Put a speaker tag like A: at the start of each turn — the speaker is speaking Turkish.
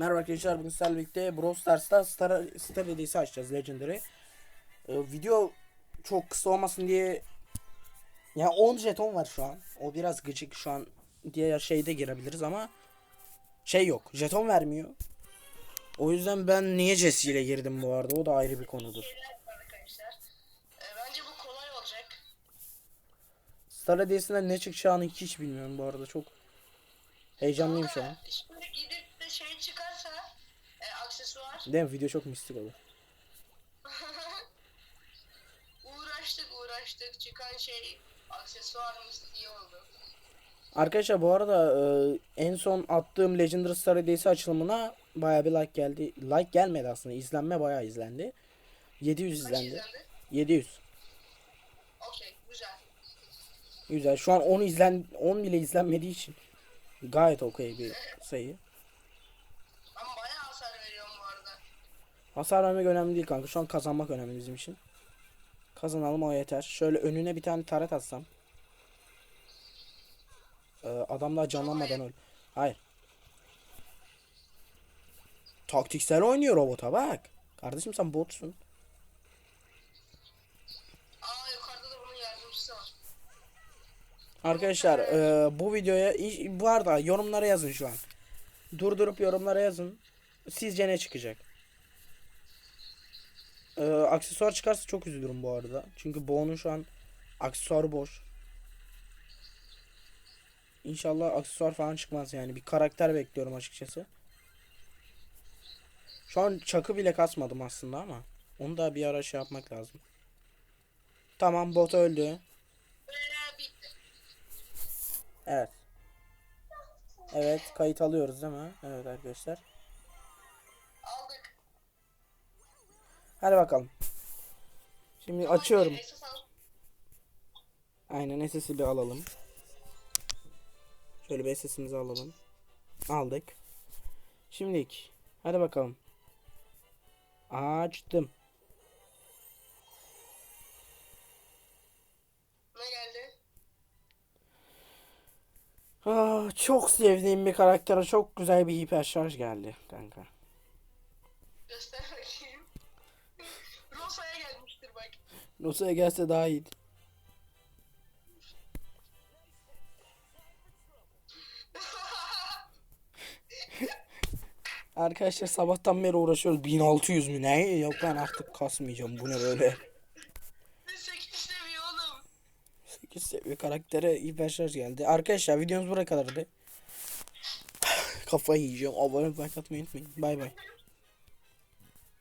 A: Merhaba arkadaşlar bugün sizlerle birlikte Brawl Stars'ta Star, Star hediyesi açacağız Legendary. Ee, video çok kısa olmasın diye yani 10 jeton var şu an. O biraz gıcık şu an diğer şeyde girebiliriz ama şey yok. Jeton vermiyor. O yüzden ben niye Jesse ile girdim bu arada o da ayrı bir konudur.
B: Ee.
A: Star hediyesinden ne çıkacağını hiç bilmiyorum bu arada çok heyecanlıyım şu an.
B: Şimdi gidip de şey çıkarsa e, aksesuar
A: Değil mi? Video çok mistik olur.
B: uğraştık uğraştık çıkan şey aksesuarımız iyi oldu.
A: Arkadaşlar bu arada e, en son attığım Legendary Star hediyesi açılımına baya bir like geldi. Like gelmedi aslında. izlenme bayağı izlendi. 700
B: Kaç
A: izlendi.
B: izlendi?
A: 700.
B: Okey güzel.
A: Güzel. Şu an 10 izlen 10 bile izlenmediği için gayet okey bir sayı.
B: Ama bayağı hasar veriyorum bu arada.
A: Hasar vermek önemli değil kanka. Şu an kazanmak önemli bizim için. Kazanalım o yeter. Şöyle önüne bir tane taret atsam. Ee, adam daha canlanmadan öl. Hayır. Taktiksel oynuyor robota bak. Kardeşim sen botsun. Arkadaşlar e, bu videoya bu arada yorumlara yazın şu an. Durdurup yorumlara yazın. Sizce ne çıkacak? E, aksesuar çıkarsa çok üzülürüm bu arada. Çünkü Bo'nun şu an aksesuarı boş. İnşallah aksesuar falan çıkmaz yani. Bir karakter bekliyorum açıkçası. Şu an çakı bile kasmadım aslında ama. Onu da bir ara şey yapmak lazım. Tamam bot öldü. Evet. Evet kayıt alıyoruz değil mi? Evet arkadaşlar. Hadi bakalım. Şimdi açıyorum. Aynen SS'i bir alalım. Şöyle bir SS'imizi alalım. Aldık. Şimdilik. Hadi bakalım. Açtım.
B: Ne geldi?
A: Ah, çok sevdiğim bir karaktere çok güzel bir hiper şarj geldi kanka.
B: Göster Rosa'ya gelmiştir bak.
A: Rosa'ya gelse daha iyiydi. Arkadaşlar sabahtan beri uğraşıyoruz. 1600 mü ne? Yok ben artık kasmayacağım. Bu ne böyle?
B: 8 seviye oğlum.
A: 8 seviye karaktere hiper şarj geldi. Arkadaşlar videomuz buraya kadardı. Kafayı yiyeceğim. Abone olmayı like atmayı unutmayın. Bay bay.